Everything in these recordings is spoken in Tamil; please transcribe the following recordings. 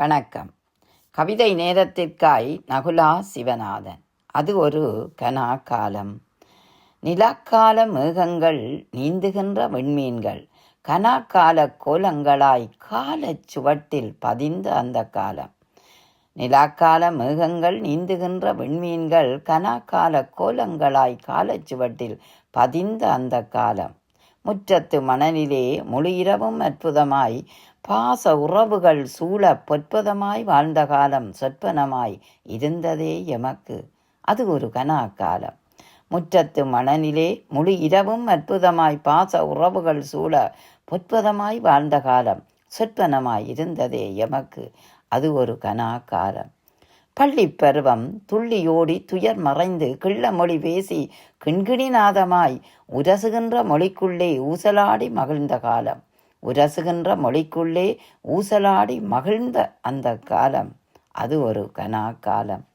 வணக்கம். கவிதை நேரத்திற்காய் நகுலா சிவநாதன். அது ஒரு கனா காலம். நிலாக்கால மேகங்கள் நீந்துகின்ற விண்மீன்கள் கனாக்கால கோலங்களாய் காலச் சுவட்டில் பதிந்த அந்த காலம். நிலாக்கால மேகங்கள் நீந்துகின்ற விண்மீன்கள் கனாக்கால கோலங்களாய் காலச்சுவட்டில் பதிந்த அந்த காலம். முற்றத்து மணலிலே முழு இரவும் அற்புதமாய் பாச உறவுகள் சூழ பொற்பதமாய் வாழ்ந்த காலம் சொற்பனமாய் இருந்ததே எமக்கு. அது ஒரு கனா காலம் முற்றத்து மணலிலே முழு இரவும் அற்புதமாய் பாச உறவுகள் சூழ பொற்பதமாய் வாழ்ந்த காலம் சொற்பனமாய் இருந்ததே எமக்கு. அது ஒரு கனா காலம் பள்ளிப் பருவம் துள்ளியோடி துயர் மறைந்து கிள்ள மொழி பேசி கிண்கிணிநாதமாய் உரசுகின்ற மொழிக்குள்ளே ஊசலாடி மகிழ்ந்த காலம். உரசுகின்ற மொழிக்குள்ளே ஊசலாடி மகிழ்ந்த அந்த காலம். அது ஒரு கனா காலம்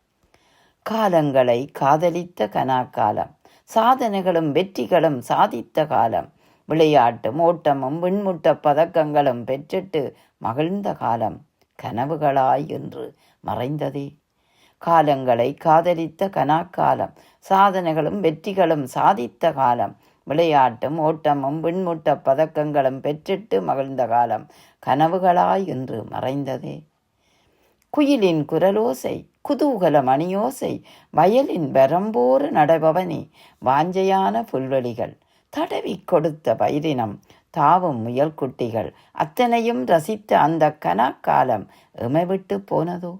காலங்களை காதலித்த கனா காலம் சாதனைகளும் வெற்றிகளும் சாதித்த காலம். விளையாட்டும் ஓட்டமும் விண்முட்ட பதக்கங்களும் பெற்றிட்டு மகிழ்ந்த காலம். கனவுகளாய் என்று மறைந்ததே. காலங்களை காதலித்த கனாக்காலம். சாதனைகளும் வெற்றிகளும் சாதித்த காலம். விளையாட்டும் ஓட்டமும் விண்முட்ட பதக்கங்களும் பெற்றிட்டு மகிழ்ந்த காலம் கனவுகளாய் இன்று மறைந்ததே. குயிலின் குரலோசை குதூகல மணியோசை வயலின் வரம்போறு நடபவனி வாஞ்சையான புல்வெளிகள் தடவி கொடுத்த பைரினம் தாவும் முயல்குட்டிகள் அத்தனையும் ரசித்த அந்த கனாக்காலம் எமைவிட்டு போனதோ?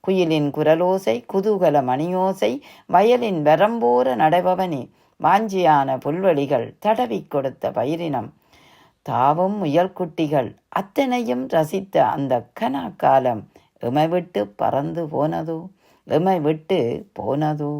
குயிலின் குரலோசை குதூகல மணியோசை வயலின் வரம்போர நடைபவனி மாஞ்சியான புல்வெளிகள் தடவி கொடுத்த பயிரினம். தாவும் முயல்குட்டிகள் அத்தனையும் ரசித்த அந்த கனாகாலம் இமை விட்டு பறந்து போனதோ? எமை விட்டு போனதோ?